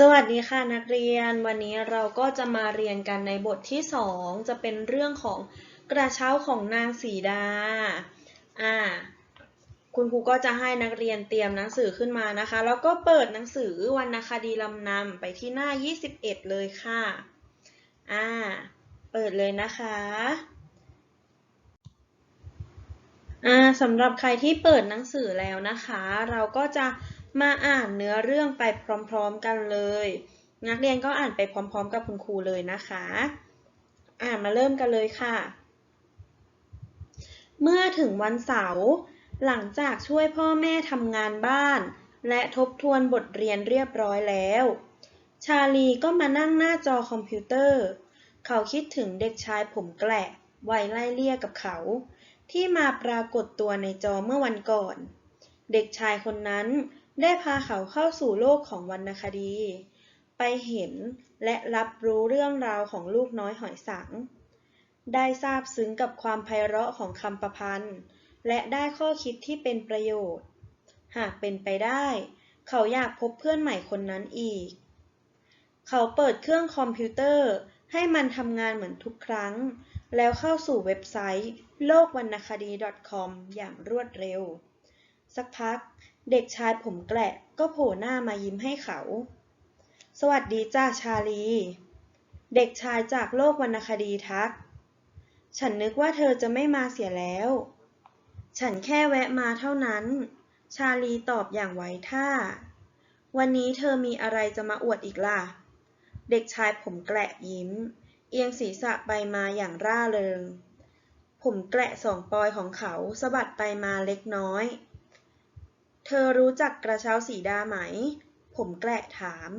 สวัสดีค่ะนักเรียน วันนี้เราก็จะมาเรียนกันในบทที่ 2 จะเป็นเรื่องของกระเช้าของนางสีดาอ่าคุณครูก็จะให้นักเรียนเตรียมหนังสือขึ้นมานะคะ แล้วก็เปิดหนังสือวรรณคดีลำนำไปที่หน้า 21 เลยค่ะอ่าเปิดเลยนะคะอ่าสำหรับใครที่เปิดหนังสือแล้วนะคะ เราก็จะ มาอ่านเนื้อเรื่องไปพร้อมๆกันเลย นักเรียนก็อ่านไปพร้อม ๆ กับคุณครูเลยนะคะ อ่านมาเริ่มกันเลยค่ะ เมื่อถึงวันเสาร์หลังจากช่วยพ่อแม่ทำงานบ้าน และทบทวนบทเรียนเรียบร้อยแล้ว ชาลีก็มานั่งหน้าจอคอมพิวเตอร์ เขาคิดถึงเด็กชายผมแกละวัยไล่เลี่ยกับเขา ที่มาปรากฏตัวในจอเมื่อวันก่อน เด็กชายคนนั้น ได้พาเขาเข้าสู่โลกของวรรณคดี ไปเห็นและรับรู้เรื่องราวของลูกน้อยหอยสัง ได้ทราบซึ้งกับความไพเราะของคำประพันธ์ และได้ข้อคิดที่เป็นประโยชน์ หากเป็นไปได้ เขาอยากพบเพื่อนใหม่คนนั้นอีก เขาเปิดเครื่องคอมพิวเตอร์ให้มันทำงานเหมือนทุกครั้ง แล้วเข้าสู่เว็บไซต์ โลกวรรณคดี .com อย่างรวดเร็ว สักพัก เด็กชายผมแกละก็โผล่หน้ามายิ้มให้เขา สวัสดีจ้าชาลี เด็กชายจากโลกวรรณคดีทัก ฉันนึกว่าเธอจะไม่มาเสียแล้ว ฉันแค่แวะมาเท่านั้น ชาลีตอบอย่างไว้ท่า วันนี้เธอมีอะไรจะมาอวดอีกล่ะ เด็กชายผมแกละยิ้ม เอียงศีรษะไปมาอย่างร่าเริง ผมแกละสองปอยของเขาสะบัดไปมาเล็กน้อย เธอรู้จักกระเช้าสีดาไหม ผมแกละถาม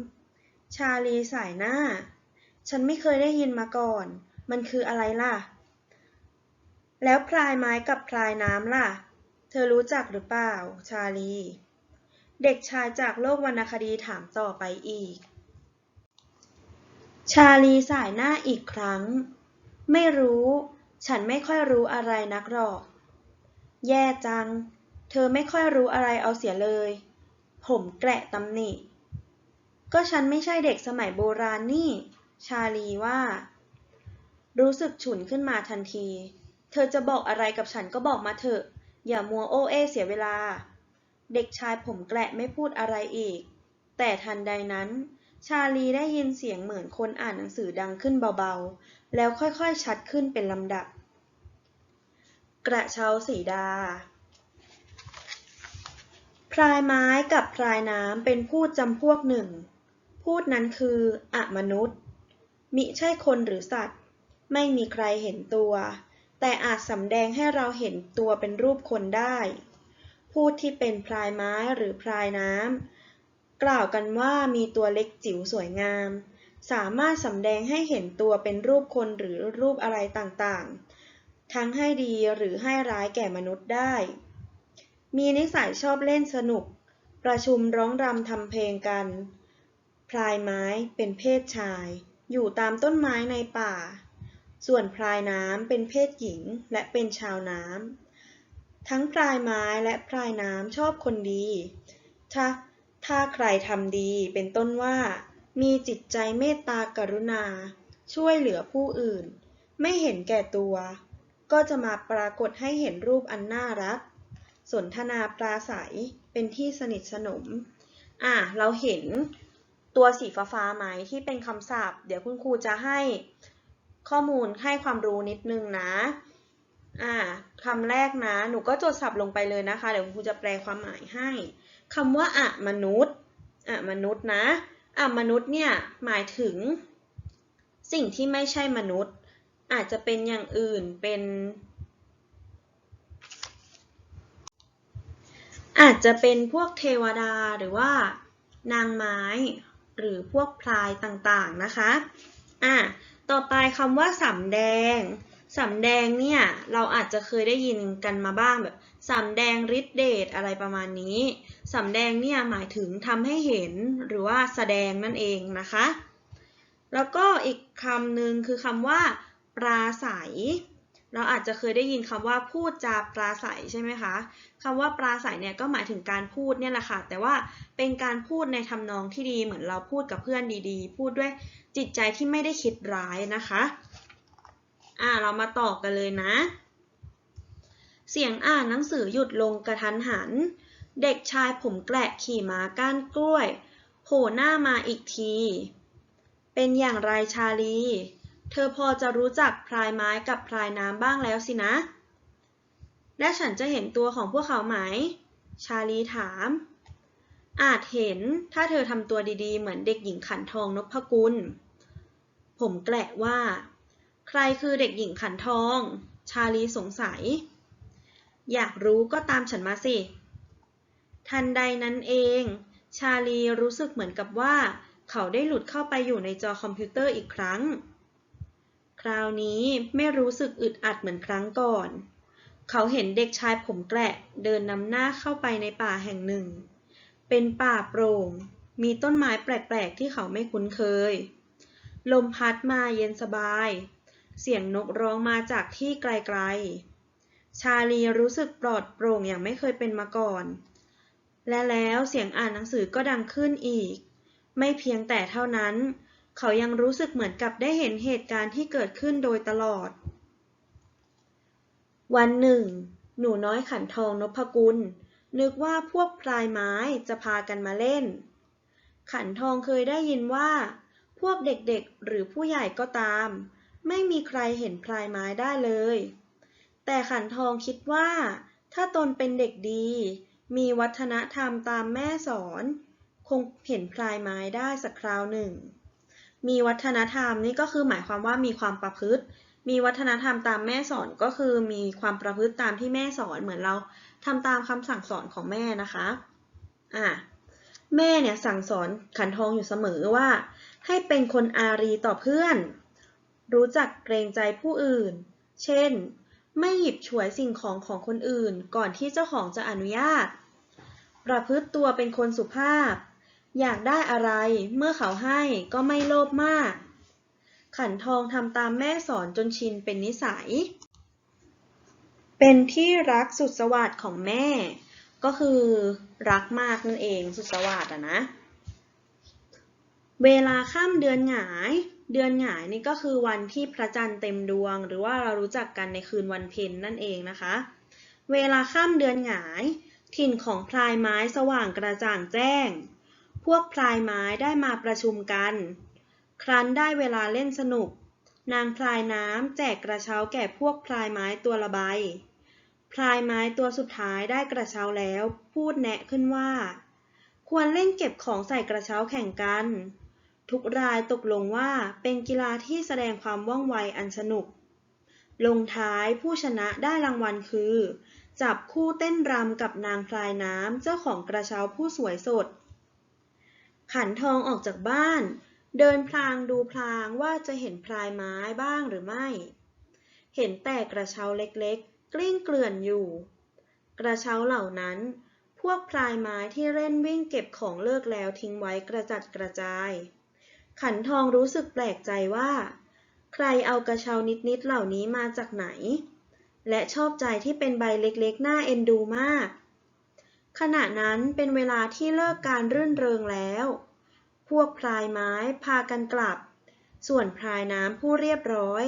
ชาลีสายหน้า ฉันไม่เคยได้ยินมาก่อน มันคืออะไรล่ะ แล้วพลายไม้กับพลายน้ำล่ะ เธอรู้จักหรือเปล่า ชาลี เด็กชายจากโลกวรรณคดีถามต่อไปอีก ชาลีสายหน้าอีกครั้ง ไม่รู้ ฉันไม่ค่อยรู้อะไรนักหรอก แย่จัง เธอไม่ค่อยรู้อะไรเอาเสียเลย ผมแกละตำหนิ ก็ฉันไม่ใช่เด็กสมัยโบราณนี่ ชาลีว่า รู้สึกฉุนขึ้นมาทันที เธอจะบอกอะไรกับฉันก็บอกมาเถอะ อย่ามัวโอเอเสียเวลา เด็กชายผมแกละไม่พูดอะไรอีก แต่ทันใดนั้นชาลีได้ยินเสียงเหมือนคนอ่านหนังสือดังขึ้นเบาๆ แล้วค่อยๆ ชัดขึ้นเป็นลำดับ กระเช้าสีดา พรายไม้กับพรายน้ำเป็นพูดจำพวกหนึ่ง พูดนั้นคืออะมนุษย์ มิใช่คนหรือสัตว์ ไม่มีใครเห็นตัว แต่อาจสำแดงให้เราเห็นตัวเป็นรูปคนได้ พูดที่เป็นพรายไม้หรือพรายน้ำกล่าวกันว่ามีตัวเล็กจิ๋วสวยงาม สามารถสำแดงให้เห็นตัวเป็นรูปคนหรือรูปอะไรต่างๆ ทั้งให้ดีหรือให้ร้ายแก่มนุษย์ได้ มีนิสัยชอบเล่นสนุก ประชุมร้องรำทำเพลงกัน พลายไม้เป็นเพศชาย อยู่ตามต้นไม้ในป่า ส่วนพลายน้ำเป็นเพศหญิงและเป็นชาวน้ำ ทั้งพลายไม้และพลายน้ำชอบคนดี ถ้าถ้าใครทำดีเป็นต้นว่า มีจิตใจเมตตากรุณา ช่วยเหลือผู้อื่น ไม่เห็นแก่ตัว ก็จะมาปรากฏให้เห็นรูปอันน่ารัก สนทนาปราศัยเป็นที่สนิทสนม อะ เราเห็นตัวสีฟ้าฟ้าไหมที่เป็นคำศัพท์ เดี๋ยวคุณครูจะให้ข้อมูลให้ความรู้นิดนึงนะ อ่าคำแรกนะ หนูก็จดศัพท์ลงไปเลยนะคะ เดี๋ยวคุณครูจะแปลความหมายให้คำว่าอะมนุษย์อะมนุษย์นะอะมนุษย์เนี่ยหมายถึง สิ่งที่ไม่ใช่มนุษย์ อาจจะเป็นอย่างอื่นเป็น อาจจะเป็นพวกเทวดาหรือว่านางไม้ หรือพวกพลายต่างๆนะคะอะต่อไปคำว่าสำแดงสำแดงเนี่ยเราอาจจะเคยได้ยินกันมาบ้างแบบสำแดงฤทธิเดชอะไรประมาณนี้สำแดงเนี่ยหมายถึงทำให้เห็นหรือว่าแสดงนั่นเองนะคะ แล้วก็อีกคำหนึ่งคือคำว่าปราศัย เราอาจจะเคยได้ยินคำว่าพูดจาปราศัยใช่ไหมคะคำว่าปราศัยเนี่ยก็หมายถึงการพูดเนี่ยแหละค่ะ แต่ว่าเป็นการพูดในทำนองที่ดีเหมือนเราพูดกับเพื่อนดีๆ พูดด้วยจิตใจที่ไม่ได้คิดร้ายนะคะอ่าเรามาต่อกันเลยนะ เสียงอ่านหนังสือหยุดลงกระทันหัน เด็กชายผมแกละขี่ม้าก้านกล้วย โผล่หน้ามาอีกที เป็นอย่างไรชาลี เธอพอจะรู้จักพลายไม้กับพลายน้ำบ้างแล้วสินะ และฉันจะเห็นตัวของพวกเขาไหม ชาลีถาม อาจเห็นถ้าเธอทำตัวดีๆ เหมือนเด็กหญิงขันทองนพกุล ผมแกละว่า ใครคือเด็กหญิงขันทอง ชาลีสงสัย อยากรู้ก็ตามฉันมาสิ ทันใดนั้นเอง ชาลีรู้สึกเหมือนกับว่า เขาได้หลุดเข้าไปอยู่ในจอคอมพิวเตอร์อีกครั้ง ราวนี้ไม่รู้สึกอึดอัดเหมือนครั้งก่อน เขาเห็นเด็กชายผมแกละเดินนำหน้าเข้าไปในป่าแห่งหนึ่ง เป็นป่าโปร่ง มีต้นไม้แปลกๆที่เขาไม่คุ้นเคย ลมพัดมาเย็นสบาย เสียงนกร้องมาจากที่ไกลๆ ชาลีรู้สึกปลอดโปร่งอย่างไม่เคยเป็นมาก่อน และแล้วเสียงอ่านหนังสือก็ดังขึ้นอีก ไม่เพียงแต่เท่านั้นเเขายังรู้สึกเหมือนกับได้เห็นเหตุการณ์ที่เกิดขึ้นโดยตลอด วันหนึ่ง หนูน้อยขันทองนพกุล นึกว่าพวกพลายไม้จะพากันมาเล่น ขันทองเคยได้ยินว่า พวกเด็กๆหรือผู้ใหญ่ก็ตาม ไม่มีใครเห็นพลายไม้ได้เลย แต่ขันทองคิดว่า ถ้าตนเป็นเด็กดี มีวัฒนธรรมตามแม่สอน คงเห็นพลายไม้ได้สักคราวหนึ่ง มีวัฒนธรรมนี่ก็คือหมายความว่ามีความประพฤติ มีวัฒนธรรมตามแม่สอนก็คือมีความประพฤติตามที่แม่สอนเหมือนเราทำตามคำสั่งสอนของแม่นะคะอะแม่เนี่ยสั่งสอนขันทองอยู่เสมอว่า ให้เป็นคนอารีต่อเพื่อน รู้จักเกรงใจผู้อื่น เช่น ไม่หยิบฉวยสิ่งของของคนอื่น ก่อนที่เจ้าของจะอนุญาต ประพฤติตัวเป็นคนสุภาพ อยากได้อะไร เมื่อเขาให้ก็ไม่โลภมาก ขันทองทำตามแม่สอนจนชินเป็นนิสัย เป็นที่รักสุดสวัสดของแม่ ก็คือรักมากนั่นเองสุดสวัสดอะนะ เวลาค่ำเดือนหงาย เดือนหงายนี่ก็คือวันที่พระจันทร์เต็มดวง หรือว่าเรารู้จักกันในคืนวันเพ็ญนั่นเองนะคะ เวลาค่ำเดือนหงาย ถิ่นของพลายไม้สว่างกระจ่างแจ้ง พวกพลายไม้ได้มาประชุมกัน ครั้นได้เวลาเล่นสนุก นางพลายน้ำแจกกระเช้าแก่พวกพลายไม้ตัวละใบ พลายไม้ตัวสุดท้ายได้กระเช้าแล้ว พูดแนะขึ้นว่า ควรเล่นเก็บของใส่กระเช้าแข่งกัน ทุกรายตกลงว่าเป็นกีฬาที่แสดงความว่องไวอันสนุก ลงท้ายผู้ชนะได้รางวัลคือ จับคู่เต้นรำกับนางพลายน้ำเจ้าของกระเช้าผู้สวยสด ขันทองออกจากบ้าน เดินพลางดูพลางว่าจะเห็นพลายไม้บ้างหรือไม่ เห็นแต่กระเช้าเล็กๆ กลิ้งเกลื่อนอยู่ กระเช้าเหล่านั้น พวกพลายไม้ที่เล่นวิ่งเก็บของเลิกแล้วทิ้งไว้กระจัดกระจาย ขันทองรู้สึกแปลกใจว่า ใครเอากระเช้านิดๆเหล่านี้มาจากไหน และชอบใจที่เป็นใบเล็กๆ น่าเอ็นดูมาก ขณะนั้นเป็นเวลาที่เลิกการรื่นเริงแล้ว พวกพลายไม้พากันกลับ ส่วนพลายน้ำผู้เรียบร้อย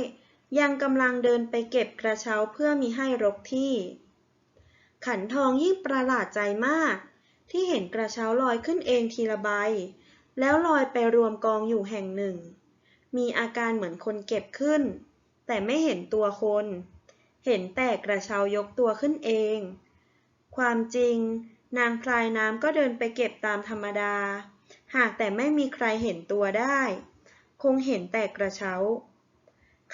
ยังกำลังเดินไปเก็บกระเช้าเพื่อมีให้รกที่ ขันทองยิ่งประหลาดใจมาก ที่เห็นกระเช้าลอยขึ้นเองทีละใบ แล้วลอยไปรวมกองอยู่แห่งหนึ่ง มีอาการเหมือนคนเก็บขึ้น แต่ไม่เห็นตัวคน เห็นแต่กระเช้ายกตัวขึ้นเอง ความจริง นางพลายน้ำก็เดินไปเก็บตามธรรมดา หากแต่ไม่มีใครเห็นตัวได้ คงเห็นแต่กระเช้า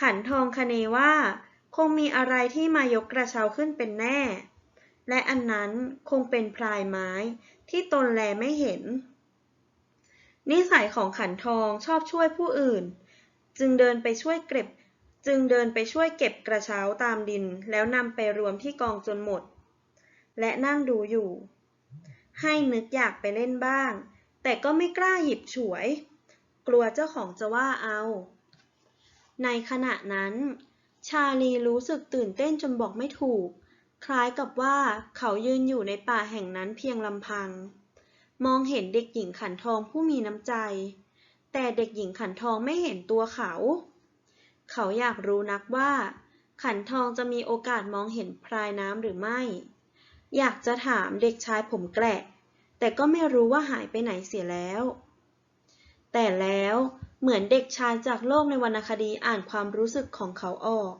ขันทองคเนว่า คงมีอะไรที่มายกกระเช้าขึ้นเป็นแน่ และอันนั้นคงเป็นพลายไม้ที่ตนแลไม่เห็น นิสัยของขันทองชอบช่วยผู้อื่น จึงเดินไปช่วยเก็บ จึงเดินไปช่วยเก็บกระเช้าตามดิน แล้วนำไปรวมที่กองจนหมด และนั่งดูอยู่ ให้นึกอยากไปเล่นบ้าง แต่ก็ไม่กล้าหยิบฉวย กลัวเจ้าของจะว่าเอา ในขณะนั้น ชาลีรู้สึกตื่นเต้นจนบอกไม่ถูก คล้ายกับว่าเขายืนอยู่ในป่าแห่งนั้นเพียงลำพัง มองเห็นเด็กหญิงขันทองผู้มีน้ำใจ แต่เด็กหญิงขันทองไม่เห็นตัวเขา เขาอยากรู้นักว่า ขันทองจะมีโอกาสมองเห็นพรายน้ำหรือไม่ อยากจะถามเด็กชายผมแกละแต่ก็ไม่รู้ว่าหายไปไหนเสียแล้ว แต่แล้วเหมือนเด็กชายจากโลกในวรรณคดีอ่านความรู้สึกของเขาออก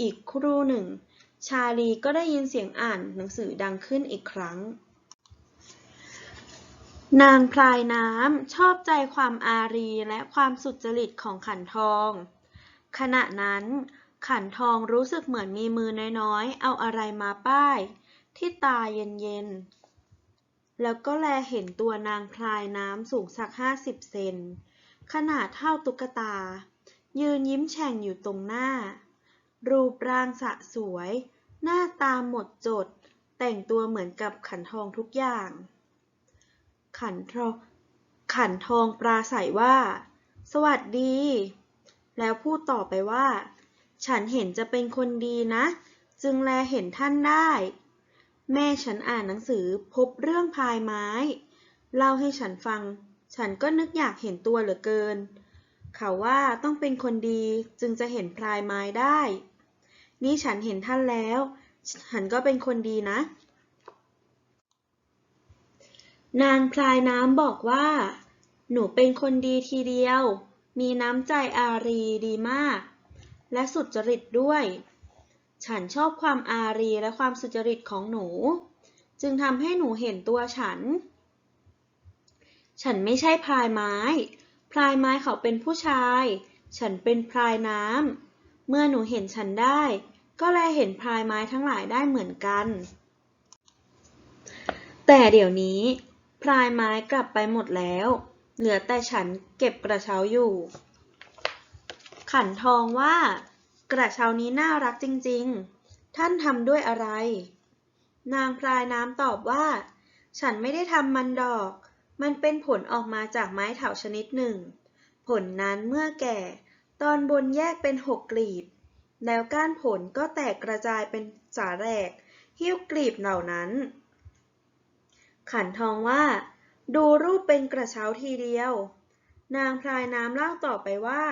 อีกครู่หนึ่ง ชาลีก็ได้ยินเสียงอ่านหนังสือดังขึ้นอีกครั้ง นางพลายน้ำชอบใจความอารีและความสุจริตของขันทอง ขณะนั้นขันทองรู้สึกเหมือนมีมือน้อยๆ เอาอะไรมาป้าย ที่ตาเย็นๆ แล้วก็แลเห็นตัวนางพลายน้ำสูงสักห้าสิบเซน ขนาดเท่าตุ๊กตา ยืนยิ้มแฉ่งอยู่ตรงหน้า รูปร่างสะสวย หน้าตาหมดจด แต่งตัวเหมือนกับขันทองทุกอย่าง ขันทองขันทองปราศัยว่า สวัสดี แล้วพูดต่อไปว่า ฉันเห็นจะเป็นคนดีนะ จึงแลเห็นท่านได้ แม่ฉันอ่านหนังสือพบเรื่องพายไม้ เล่าให้ฉันฟัง ฉันก็นึกอยากเห็นตัวเหลือเกิน เขาว่าต้องเป็นคนดีจึงจะเห็นพายไม้ได้ นี่ฉันเห็นท่านแล้ว ฉันก็เป็นคนดีนะ นางพลายน้ำบอกว่า หนูเป็นคนดีทีเดียว มีน้ำใจอารีดีมาก และสุจริตด้วย ฉันชอบความอารีและความสุจริตของหนู จึงทำให้หนูเห็นตัวฉัน ฉันไม่ใช่พลายไม้ พลายไม้เขาเป็นผู้ชาย ฉันเป็นพลายน้ำ เมื่อหนูเห็นฉันได้ ก็แลเห็นพลายไม้ทั้งหลายได้เหมือนกัน แต่เดี๋ยวนี้ พลายไม้กลับไปหมดแล้ว เหลือแต่ฉันเก็บกระเช้าอยู่ ขันทองว่า กระเช้านี้น่ารักจริงๆ ท่านทำด้วยอะไร นางพลายน้ำตอบว่า ฉันไม่ได้ทำมันดอก มันเป็นผลออกมาจากไม้เถาชนิดหนึ่ง ผลนั้นเมื่อแก่ ตอนบนแยกเป็นหกกลีบ แล้วก้านผลก็แตกกระจายเป็นสาแหรกหิ้วกลีบเหล่านั้น ขันทองว่า ดูรูปเป็นกระเช้าทีเดียว นางพลายน้ำเล่าต่อไปว่า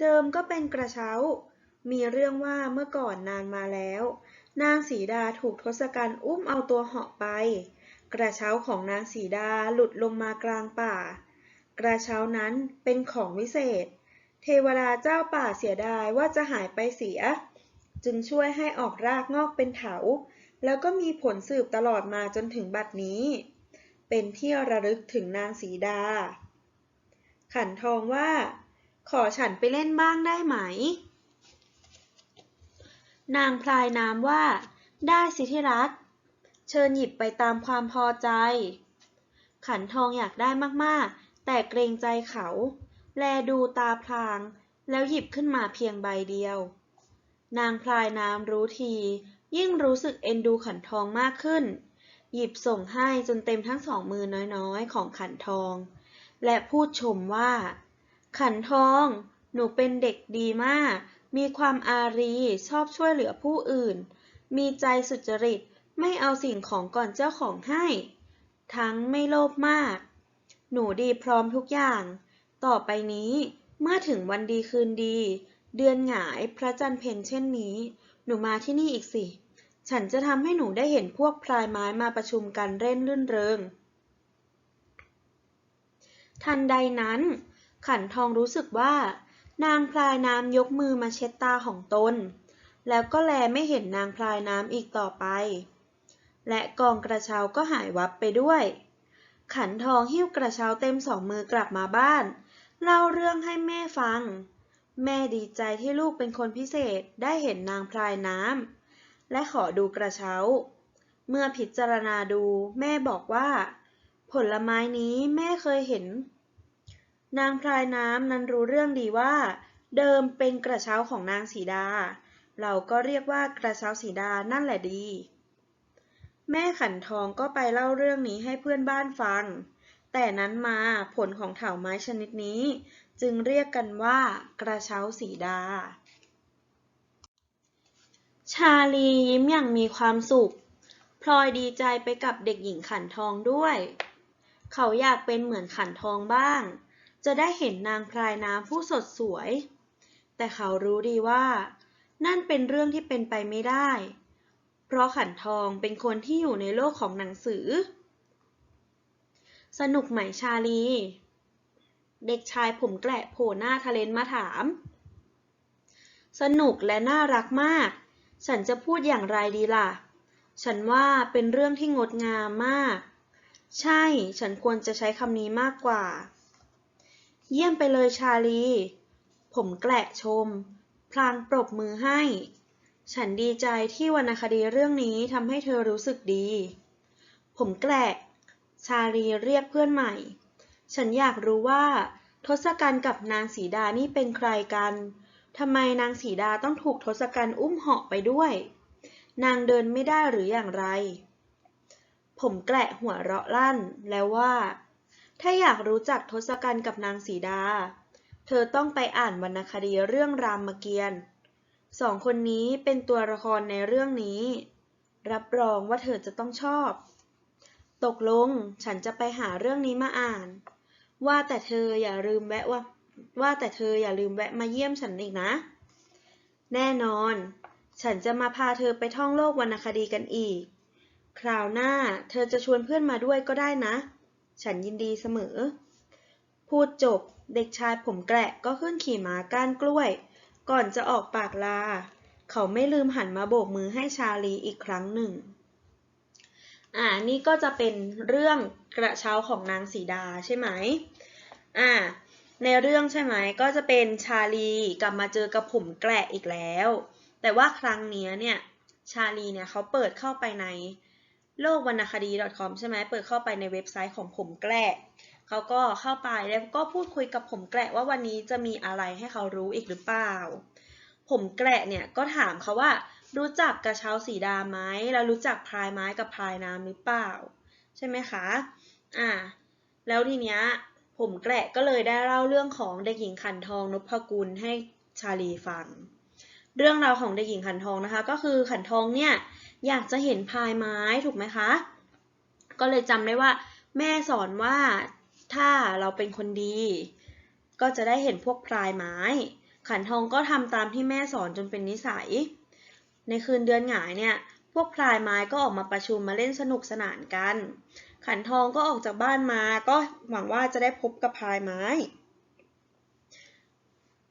เดิมก็เป็นกระเช้า มีเรื่องว่าเมื่อก่อนนานมาแล้ว นางสีดาถูกทศกัณฐ์อุ้มเอาตัวเหาะไป กระเช้าของนางสีดาหลุดลงมากลางป่า กระเช้านั้นเป็นของวิเศษ เทวดาเจ้าป่าเสียดายว่าจะหายไปเสีย จึงช่วยให้ออกรากงอกเป็นเถา แล้วก็มีผลสืบตลอดมาจนถึงบัดนี้ เป็นที่ระลึกถึงนางสีดา ขันทองว่า ขอฉันไปเล่นบ้างได้ไหม นางพลายน้ำว่า ได้สิที่รัก เชิญหยิบไปตามความพอใจ ขันทองอยากได้มากๆ แต่เกรงใจเขา แลดูตาพลาง แล้วหยิบขึ้นมาเพียงใบเดียว นางพลายน้ำรู้ที ยิ่งรู้สึกเอ็นดูขันทองมากขึ้น หยิบส่งให้จนเต็มทั้งสองมือน้อยๆ ของขันทอง และพูดชมว่า ขันทอง หนูเป็นเด็กดีมาก มีความอารี ชอบช่วยเหลือผู้อื่น มีใจสุจริต ไม่เอาสิ่งของก่อนเจ้าของให้ ทั้งไม่โลภมาก หนูดีพร้อมทุกอย่าง ต่อไปนี้ เมื่อถึงวันดีคืนดี เดือนหงายพระจันทร์เพ็ญเช่นนี้ หนูมาที่นี่อีกสิ ฉันจะทำให้หนูได้เห็นพวกพลายไม้มาประชุมกันเร่นรื่นเริง ทันใดนั้น ขันทองรู้สึกว่า นางพลายน้ำยกมือมาเช็ดตาของตน แล้วก็แลไม่เห็นนางพลายน้ำอีกต่อไป และกองกระเช้าก็หายวับไปด้วย ขันทองหิ้วกระเช้าเต็มสองมือกลับมาบ้าน เล่าเรื่องให้แม่ฟัง แม่ดีใจที่ลูกเป็นคนพิเศษได้เห็นนางพลายน้ำและขอดูกระเช้า เมื่อพิจารณาดูแม่บอกว่า ผลไม้นี้แม่เคยเห็น นางพลายน้ำนั้นรู้เรื่องดีว่า เดิมเป็นกระเช้าของนางสีดา เราก็เรียกว่ากระเช้าสีดานั่นแหละดี แม่ขันทองก็ไปเล่าเรื่องนี้ให้เพื่อนบ้านฟัง แต่นั้นมาผลของเถาไม้ชนิดนี้ จึงเรียกกันว่ากระเช้าสีดา ชาลียิ้มอย่างมีความสุขพลอยดีใจไปกับเด็กหญิงขันทองด้วย เขาอยากเป็นเหมือนขันทองบ้าง จะได้เห็นนางพรายน้ำผู้สดสวย แต่เขารู้ดีว่า นั่นเป็นเรื่องที่เป็นไปไม่ได้ เพราะขันทองเป็นคนที่อยู่ในโลกของหนังสือ สนุกไหมชาลี เด็กชายผมแกละโผล่หน้าทะเลนมาถาม สนุกและน่ารักมาก ฉันจะพูดอย่างไรดีล่ะ ฉันว่าเป็นเรื่องที่งดงามมาก ใช่ ฉันควรจะใช้คำนี้มากกว่า เยี่ยมไปเลยชาลี ผมแกละชม พลางปรบมือให้ ฉันดีใจที่วรรณคดีเรื่องนี้ทำให้เธอรู้สึกดี ผมแกละชาลีเรียกเพื่อนใหม่ ฉันอยากรู้ว่า ทศกัณฐ์กับนางสีดานี่เป็นใครกัน ทำไมนางสีดาต้องถูกทศกัณฐ์อุ้มเหาะไปด้วย นางเดินไม่ได้หรืออย่างไร ผมแกละหัวเราะลั่นแล้วว่า ถ้าอยากรู้จักทศกัณฐ์กับนางสีดา เธอต้องไปอ่านวรรณคดีเรื่องรามเกียรติ์สองคนนี้เป็นตัวละครในเรื่องนี้ รับรองว่าเธอจะต้องชอบ ตกลงฉันจะไปหาเรื่องนี้มาอ่าน ว่าแต่เธออย่าลืมแวะว่า ว่าแต่เธออย่าลืมแวะมาเยี่ยมฉันอีกนะ แน่นอน ฉันจะมาพาเธอไปท่องโลกวรรณคดีกันอีก คราวหน้าเธอจะชวนเพื่อนมาด้วยก็ได้นะ ฉันยินดีเสมอ พูดจบเด็กชายผมแกละก็ขึ้นขี่ม้าก้านกล้วย ก่อนจะออกปากลา เขาไม่ลืมหันมาโบกมือให้ชาลีอีกครั้งหนึ่ง อ่า นี่ก็จะเป็นเรื่องกระเช้าของนางสีดาใช่ไหม อ่า ในเรื่องใช่ไหม ก็จะเป็นชาลีกลับมาเจอกับผมแกละอีกแล้ว แต่ว่าครั้งนี้เนี่ย ชาลีเนี่ยเขาเปิดเข้าไปใน โลกวรรณคดี .com ใช่ไหมเปิดเข้าไปในเว็บไซต์ของผมแกละเขาก็เข้าไปแล้วก็พูดคุยกับผมแกละว่าวันนี้จะมีอะไรให้เขารู้อีกหรือเปล่า ผมแกละเนี่ยก็ถามเขาว่า รู้จักกระเช้าสีดาไหมแล้วรู้จักพายไม้กับพายน้ำหรือเปล่า ใช่ไหมคะ อ่า แล้วทีเนี้ยผมแกละก็เลยได้เล่าเรื่องของเด็กหญิงขันทองนพกุลให้ชาลีฟัง เรื่องราวของเด็กหญิงขันทองนะคะ ก็คือขันทองเนี่ย อยากจะเห็นพายไม้ถูกไหมคะ ก็เลยจำได้ว่า แม่สอนว่าถ้าเราเป็นคนดี ก็จะได้เห็นพวกพลายไม้ ขันทองก็ทำตามที่แม่สอนจนเป็นนิสัย ในคืนเดือนหงายเนี่ย พวกพลายไม้ก็ออกมาประชุมมาเล่นสนุกสนานกัน ขันทองก็ออกจากบ้านมาก็หวังว่าจะได้พบกับพลายไม้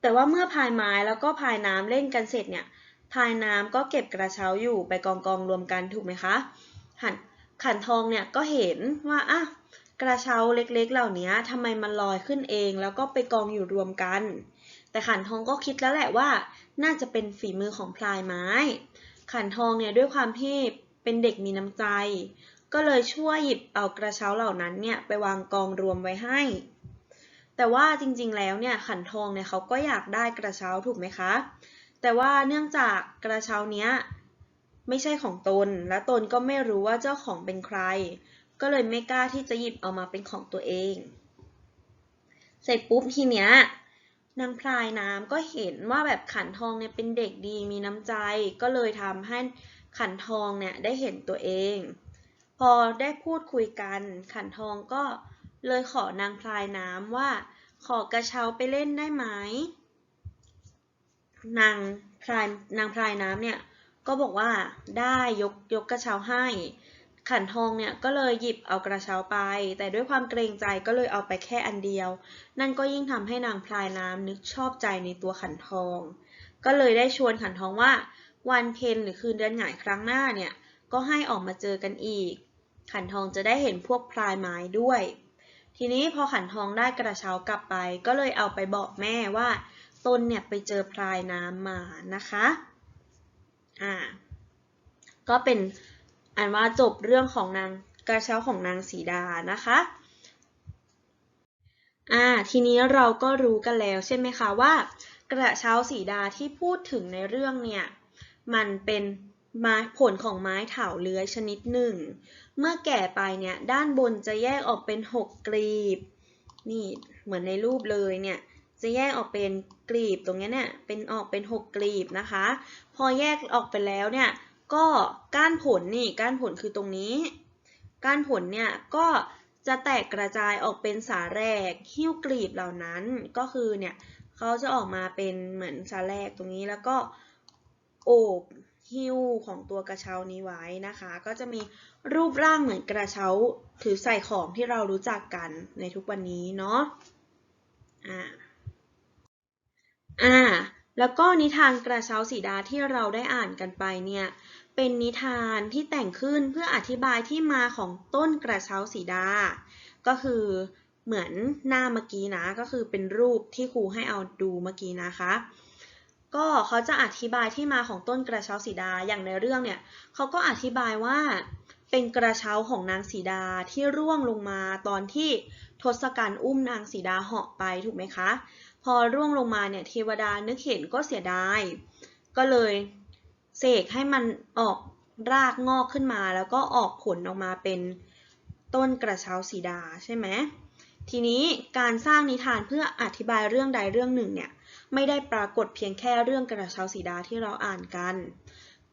แต่ว่าเมื่อพายไม้แล้วก็พายน้ำเล่นกันเสร็จเนี่ย พายน้ำก็เก็บกระเช้าอยู่ไปกองกองรวมกันถูกไหมคะขันขันทองเนี่ยก็เห็นว่าอะกระเช้าเล็กๆ เหล่านี้ทำไมมันลอยขึ้นเอง แล้วก็ไปกองอยู่รวมกัน แต่ขันทองก็คิดแล้วแหละว่า น่าจะเป็นฝีมือของพลายไม้ ขันทองเนี่ยด้วยความที่เป็นเด็กมีน้ำใจ ก็เลยช่วยหยิบเอากระเช้าเหล่านั้นเนี่ยไปวางกองรวมไว้ให้ แต่ว่าจริงๆแล้วเนี่ยขันทองเนี่ยเขาก็อยากได้กระเช้าถูกไหมคะ แต่ว่าเนื่องจากกระเช้าเนี้ยไม่ใช่ของตน และตนก็ไม่รู้ว่าเจ้าของเป็นใคร ก็เลยไม่กล้าที่จะหยิบเอามาเป็นของตัวเอง เสร็จปุ๊บทีเนี้ยนางพลายน้ำก็เห็นว่าแบบขันทองเนี่ยเป็นเด็กดีมีน้ำใจ ก็เลยทำให้ขันทองเนี่ยได้เห็นตัวเอง พอได้พูดคุยกัน ขันทองก็เลยขอนางพลายน้ำว่า ขอกระเช้าไปเล่นได้ไหม นางพลายนางพลายน้ำเนี่ยก็บอกว่าได้ยกยกกระเช้าให้ ขันทองเนี่ยก็เลยหยิบเอากระเช้าไป แต่ด้วยความเกรงใจก็เลยเอาไปแค่อันเดียว นั่นก็ยิ่งทำให้นางพลายน้ำนึกชอบใจในตัวขันทอง ก็เลยได้ชวนขันทองว่า วันเพ็ญหรือคืนเดือนหงายครั้งหน้าเนี่ยก็ให้ออกมาเจอกันอีก ขันทองจะได้เห็นพวกพลายไม้ด้วย ทีนี้พอขันทองได้กระเช้ากลับไป ก็เลยเอาไปบอกแม่ว่า ตนเนี่ยไปเจอพลายน้ำมานะคะ อ่า ก็เป็นอันว่าจบเรื่องของนางกระเช้าของนางสีดานะคะ อ่า ทีนี้เราก็รู้กันแล้วใช่ไหมคะว่า กระเช้าสีดาที่พูดถึงในเรื่องเนี่ย มันเป็นไม้ผลของไม้เถาเลื้อยชนิดหนึ่ง เมื่อแก่ไปเนี่ยด้านบนจะแยกออกเป็น 6 กลีบ นี่เหมือนในรูปเลยเนี่ย จะแยกออกเป็นกลีบตรงนี้เนี่ยเป็นออกเป็น 6 กลีบนะคะ พอแยกออกไปแล้วเนี่ยก็ก้านผลนี่ก้านผลคือตรงนี้ ก้านผลเนี่ยก็จะแตกกระจายออกเป็นสาแรกหิ้วกลีบเหล่านั้นก็คือเนี่ยเขาจะออกมาเป็นเหมือนสาแรกตรงนี้แล้วก็โอบหิ้วของตัวกระเช้านี้ไว้นะคะ ก็จะมีรูปร่างเหมือนกระเช้าถือใส่ของที่เรารู้จักกันในทุกวันนี้เนาะอ่า อ่า แล้วก็นิทานกระเช้าสีดาที่เราได้อ่านกันไปเนี่ย เป็นนิทานที่แต่งขึ้นเพื่ออธิบายที่มาของต้นกระเช้าสีดา ก็คือเหมือนหน้าเมื่อกี้นะ ก็คือเป็นรูปที่ครูให้เอาดูเมื่อกี้นะคะ ก็เขาจะอธิบายที่มาของต้นกระเช้าสีดา อย่างในเรื่องเนี่ยเขาก็อธิบายว่าเป็นกระเช้าของนางสีดาที่ร่วงลงมาตอนที่ทศกัณฐ์อุ้มนางสีดาเหาะไปถูกไหมคะ พอร่วงลงมาเนี่ยเทวดานึกเห็นก็เสียดาย ก็เลยเสกให้มันออกรากงอกขึ้นมา แล้วก็ออกผลออกมาเป็นต้นกระเช้าสีดาใช่ไหมทีนี้การสร้างนิทานเพื่ออธิบายเรื่องใดเรื่องหนึ่งเนี่ยไม่ได้ปรากฏเพียงแค่เรื่องกระเช้าสีดาที่เราอ่านกัน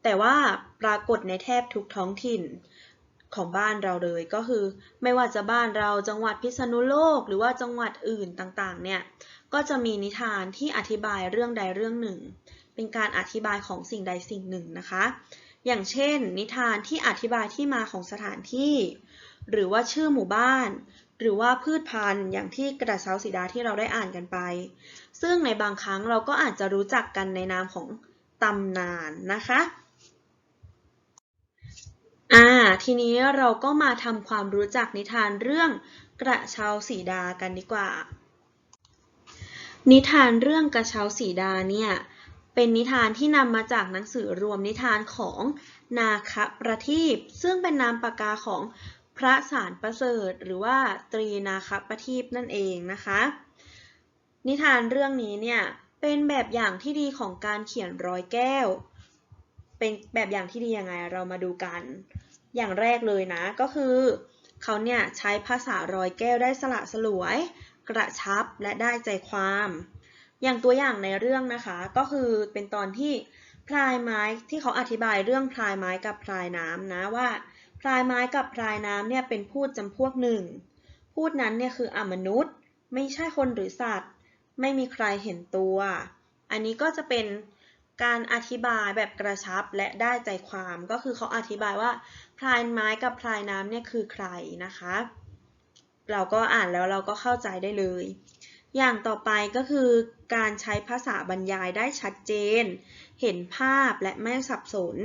แต่ว่าปรากฏในแทบทุกท้องถิ่น ของบ้านเราเลยก็คือ ไม่ว่าจะบ้านเราจังหวัดพิษณุโลก หรือว่าจังหวัดอื่นต่างๆ เนี่ยก็จะมีนิทานที่อธิบายเรื่องใดเรื่องหนึ่ง เป็นการอธิบายของสิ่งใดสิ่งหนึ่งนะคะ อย่างเช่น นิทานที่อธิบายที่มาของสถานที่ หรือว่าชื่อหมู่บ้าน หรือว่าพืชพันธุ์อย่างที่กระเช้าสีดาที่เราได้อ่านกันไป ซึ่งในบางครั้งเราก็อาจจะรู้จักกันในนามของตำนานนะคะ อ่า ทีนี้เราก็มาทำความรู้จักนิทานเรื่องกระเช้าสีดากันดีกว่า นิทานเรื่องกระเช้าสีดาเนี่ยเป็นนิทานที่นำมาจากหนังสือรวมนิทานของนาคประทีปซึ่งเป็นนามปากกาของพระสารประเสริฐ หรือว่าตรีนาคประทีปนั่นเองนะคะ นิทานเรื่องนี้เนี่ยเป็นแบบอย่างที่ดีของการเขียนร้อยแก้ว เป็นแบบอย่างที่ดียังไงเรามาดูกัน อย่างแรกเลยนะ ก็คือเขาเนี่ยใช้ภาษารอยแก้วได้สละสลวย กระชับและได้ใจความ อย่างตัวอย่างในเรื่องนะคะ ก็คือเป็นตอนที่พลายไม้ที่เขาอธิบายเรื่องพลายไม้กับพลายน้ำนะว่าพลายไม้กับพลายน้ำเนี่ยเป็นพูดจำพวกหนึ่ง พูดนั้นเนี่ยคืออมนุษย์ ไม่ใช่คนหรือสัตว์ ไม่มีใครเห็นตัว อันนี้ก็จะเป็น การอธิบายแบบกระชับและได้ใจความก็คือเขาอธิบายว่าพลายไม้กับพลายน้ำเนี่ยคือใครนะคะ เราก็อ่านแล้วเราก็เข้าใจได้เลย อย่างต่อไปก็คือการใช้ภาษาบรรยายได้ชัดเจน เห็นภาพและไม่สับสน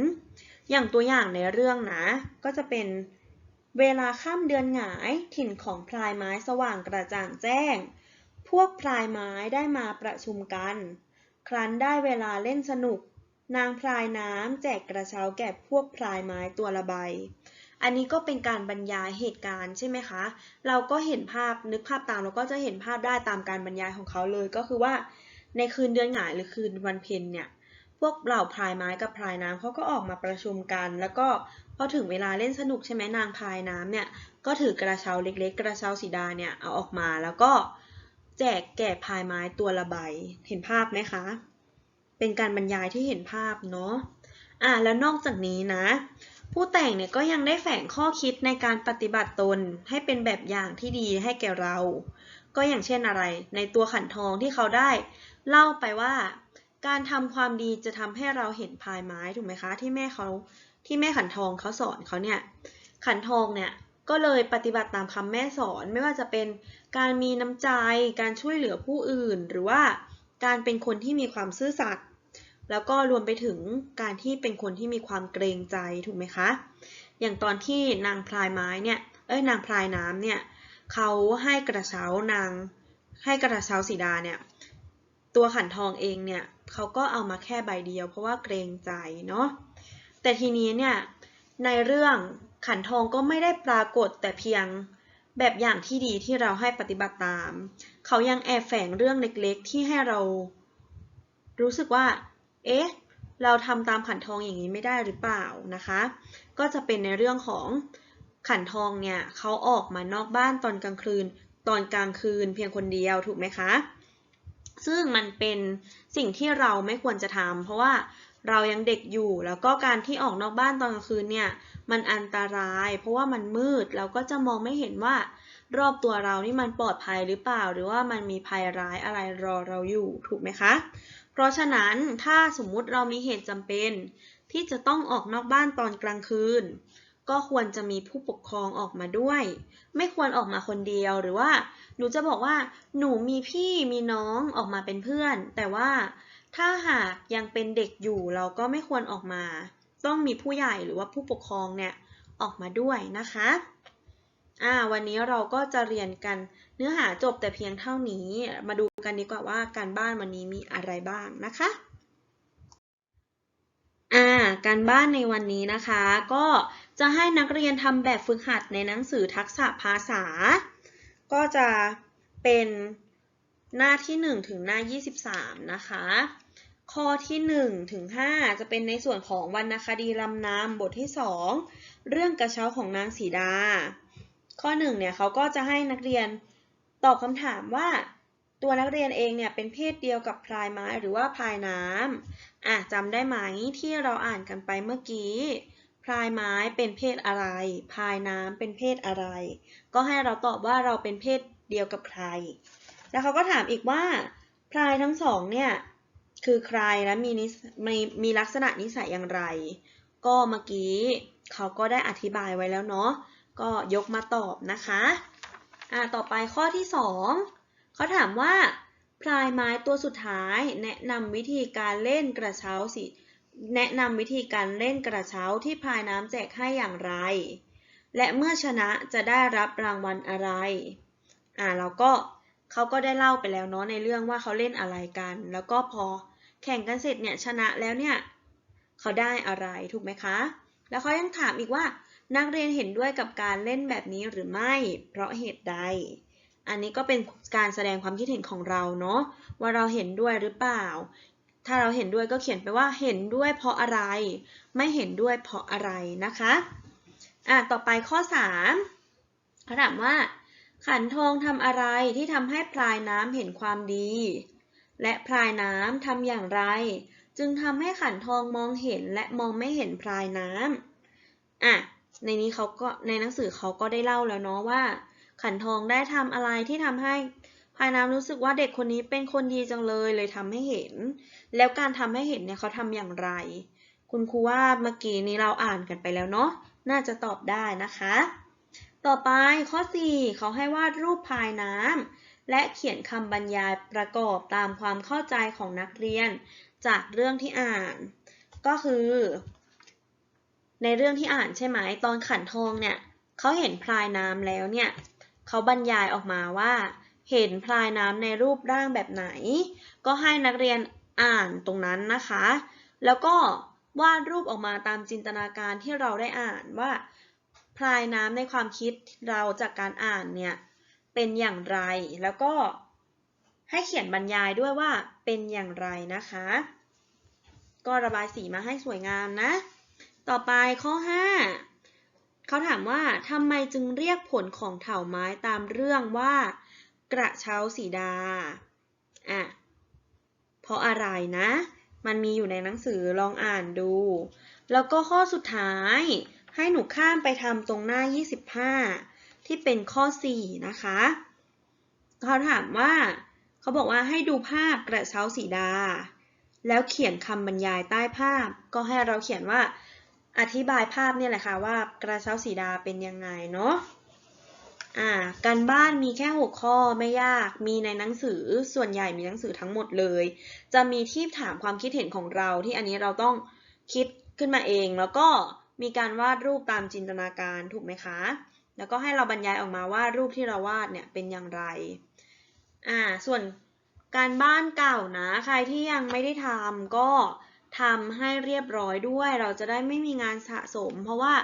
อย่างตัวอย่างในเรื่องนะ ก็จะเป็นเวลาข้ามเดือนหงายถิ่นของพลายไม้สว่างกระจ่างแจ้ง พวกพลายไม้ได้มาประชุมกัน ครั้นได้เวลาเล่นสนุก นางพลายน้ำแจกกระเช้าแก่พวกพลายไม้ตัวละใบ อันนี้ก็เป็นการบรรยายเหตุการณ์ใช่ไหมคะ เราก็เห็นภาพนึกภาพตามเราก็จะเห็นภาพได้ตามการบรรยายของเขาเลยก็คือว่า ในคืนเดือนหงายหรือคืนวันเพ็ญเนี่ยพวกเหล่าพลายไม้กับพลายน้ำเขาก็ออกมาประชุมกัน แล้วก็พอถึงเวลาเล่นสนุกใช่ไหมนางพลายน้ำเนี่ยก็ถือกระเช้าเล็ก ๆ กระเช้าสีดาเนี่ยเอาออกมาแล้วก็ แจกแก่พายไม้ตัวละใบ เห็นภาพไหมคะ เป็นการบรรยายที่เห็นภาพเนาะอะแล้วนอกจากนี้นะ ผู้แต่งเนี่ยก็ยังได้แฝงข้อคิดในการปฏิบัติตนให้เป็นแบบอย่างที่ดีให้แก่เรา ก็อย่างเช่นอะไร ในตัวขันทองที่เขาได้เล่าไปว่า การทำความดีจะทำให้เราเห็นพายไม้ถูกไหมคะ ที่แม่เขาที่แม่ขันทองเขาสอนเขาเนี่ยขันทองเนี่ย ก็เลยปฏิบัติตามคำแม่สอนไม่ว่าจะเป็นการมีน้ำใจ การช่วยเหลือผู้อื่น หรือว่าการเป็นคนที่มีความซื่อสัตย์แล้วก็รวมไปถึงการที่เป็นคนที่มีความเกรงใจถูกไหมคะ อย่างตอนที่นางพลายไม้เนี่ยเอ้ยนางพลายน้ำเนี่ยเขาให้กระเช้านางให้กระเช้าสีดาเนี่ยตัวขันทองเองเนี่ยเขาก็เอามาแค่ใบเดียว เพราะว่าเกรงใจเนาะแต่ทีนี้เนี่ยในเรื่อง ขันทองก็ไม่ได้ปรากฏแต่เพียงแบบอย่างที่ดีที่เราให้ปฏิบัติตาม เขายังแอบแฝงเรื่องเล็กๆ ที่ให้เรา รู้สึกว่า เอ๊ะ เราทำตามขันทองอย่างนี้ไม่ได้หรือเปล่านะคะ ก็จะเป็นในเรื่องของขันทองเนี่ยเขาออกมานอกบ้านตอนกลางคืน ตอนกลางคืนเพียงคนเดียวถูกไหมคะ ซึ่งมันเป็นสิ่งที่เราไม่ควรจะทำเพราะว่าเรายังเด็กอยู่แล้วก็การที่ออกนอกบ้านตอนกลางคืนเนี่ย มันอันตราย เพราะว่ามันมืดเราก็จะมองไม่เห็นว่ารอบตัวเรานี่มันปลอดภัยหรือเปล่า หรือว่ามันมีภัยร้ายอะไรรอเราอยู่ถูกไหมคะ เพราะฉะนั้นถ้าสมมุติเรามีเหตุจำเป็น ที่จะต้องออกนอกบ้านตอนกลางคืน ก็ควรจะมีผู้ปกครองออกมาด้วย ไม่ควรออกมาคนเดียวหรือว่า หนูจะบอกว่า หนูมีพี่มีน้องออกมาเป็นเพื่อน แต่ว่าถ้าหากยังเป็นเด็กอยู่เราก็ไม่ควรออกมา ต้องมีผู้ใหญ่หรือว่าผู้ปกครองเนี่ยออกมาด้วยนะคะอ่าวันนี้เราก็จะเรียนกันเนื้อหาจบแต่เพียงเท่านี้ มาดูกันดีกว่าว่าการบ้านวันนี้มีอะไรบ้างนะคะอ่าการบ้านในวันนี้นะคะ ก็จะให้นักเรียนทำแบบฝึกหัดในหนังสือทักษะภาษา ก็จะเป็นหน้าที่ 1 ถึงหน้า 23 นะคะ ข้อที่ 1 ถึง 5 จะเป็นในส่วนของวรรณคดีลำนำบทที่ 2 เรื่องกระเช้าของนางสีดา ข้อ1เนี่ยเขาก็จะให้นักเรียนตอบคำถามว่า ตัวนักเรียนเองเนี่ยเป็นเพศเดียวกับพลายไม้หรือว่าพลายน้ำอะจำได้ไหมที่เราอ่านกันไปเมื่อกี้พลายไม้เป็นเพศอะไร พลายน้ำเป็นเพศอะไร ก็ให้เราตอบว่าเราเป็นเพศเดียวกับใคร แล้วเขาก็ถามอีกว่าพลายทั้งสองเนี่ย คือใครและมีนิสมีมีลักษณะนิสัยอย่างไร ก็เมื่อกี้เขาก็ได้อธิบายไว้แล้วเนาะก็ยกมาตอบนะคะอ่าต่อไปข้อที่สองเขาถามว่าพลายไม้ตัวสุดท้าย แนะนำวิธีการเล่นกระเช้าสิแนะนำวิธีการเล่นกระเช้าที่พลายน้ำแจกให้อย่างไร และเมื่อชนะจะได้รับรางวัลอะไร อ่าเราก็ เขาก็ได้เล่าไปแล้วเนาะในเรื่องว่าเขาเล่นอะไรกัน แล้วก็พอแข่งกันเสร็จเนี่ยชนะแล้วเนี่ยเขาได้อะไรถูกไหมคะ แล้วเขายังถามอีกว่า นักเรียนเห็นด้วยกับการเล่นแบบนี้หรือไม่ เพราะเหตุใด อันนี้ก็เป็นการแสดงความคิดเห็นของเราเนาะว่าเราเห็นด้วยหรือเปล่า ถ้าเราเห็นด้วยก็เขียนไปว่าเห็นด้วยเพราะอะไร ไม่เห็นด้วยเพราะอะไรนะคะอะต่อไปข้อ3เขาถามว่า ขันทองทำอะไรที่ทำให้พลายน้ำเห็นความดี และพลายน้ำทำอย่างไร จึงทำให้ขันทองมองเห็นและมองไม่เห็นพลายน้ำอะในนี้เขาก็ในหนังสือเขาก็ได้เล่าแล้วเนาะว่า ขันทองได้ทำอะไรที่ทำให้พลายน้ำรู้สึกว่าเด็กคนนี้เป็นคนดีจังเลยเลยทำให้เห็น แล้วการทำให้เห็นเนี่ยเขาทำอย่างไร คุณครูว่าเมื่อกี้นี้เราอ่านกันไปแล้วเนาะน่าจะตอบได้นะคะ ต่อไปข้อ 4 เขาให้วาดรูปพายน้ำและเขียนคำบรรยายประกอบตามความเข้าใจของนักเรียน จากเรื่องที่อ่าน ก็คือ ในเรื่องที่อ่านใช่ไหมตอนขันทองเนี่ยเขาเห็นพลายน้ำแล้วเนี่ยเขาบรรยายออกมาว่า เห็นพลายน้ำในรูปร่างแบบไหน ก็ให้นักเรียนอ่านตรงนั้นนะคะ แล้วก็วาดรูปออกมาตามจินตนาการที่เราได้อ่านว่า พลายน้ำในความคิดเราจากการอ่านเนี่ยเป็นอย่างไร แล้วก็ให้เขียนบรรยายด้วยว่าเป็นอย่างไรนะคะ ก็ระบายสีมาให้สวยงามนะ ต่อไปข้อ 5เขาถามว่าทำไมจึงเรียกผลของเถาไม้ตามเรื่องว่า กระเช้าสีดาอะเพราะอะไรนะ มันมีอยู่ในหนังสือลองอ่านดู แล้วก็ข้อสุดท้าย ให้หนูข้ามไปทำตรงหน้า 25 ที่เป็นข้อ 4 นะคะเขาถามว่า เขาบอกว่าให้ดูภาพกระเช้าสีดา แล้วเขียนคำบรรยายใต้ภาพ ก็ให้เราเขียนว่าอธิบายภาพเนี่ยแหละค่ะว่ากระเช้าสีดาเป็นยังไงเนาะอ่าการบ้านมีแค่6ข้อไม่ยาก มีในหนังสือส่วนใหญ่มีหนังสือทั้งหมดเลย จะมีที่ถามความคิดเห็นของเราที่อันนี้เราต้องคิดขึ้นมาเองแล้วก็ มีการวาดรูปตามจินตนาการถูกไหมคะ แล้วก็ให้เราบรรยายออกมาว่ารูปที่เราวาดเนี่ยเป็นอย่างไร อ่า ส่วนการบ้านเก่านะ ใครที่ยังไม่ได้ทำก็ทำให้เรียบร้อยด้วย เราจะได้ไม่มีงานสะสม เพราะว่า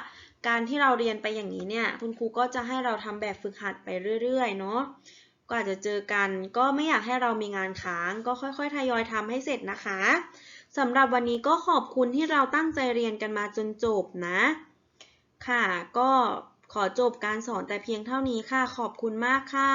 การที่เราเรียนไปอย่างนี้เนี่ยคุณครูก็จะให้เราทำแบบฝึกหัดไปเรื่อยๆ เนาะก็อาจจะเจอกันก็ไม่อยากให้เรามีงานค้าง ก็ค่อยๆ ทยอยทำให้เสร็จนะคะ สำหรับวันนี้ก็ขอบคุณที่เราตั้งใจเรียนกันมาจนจบนะ ค่ะ ก็ขอจบการสอนแต่เพียงเท่านี้ค่ะ ขอบคุณมากค่ะ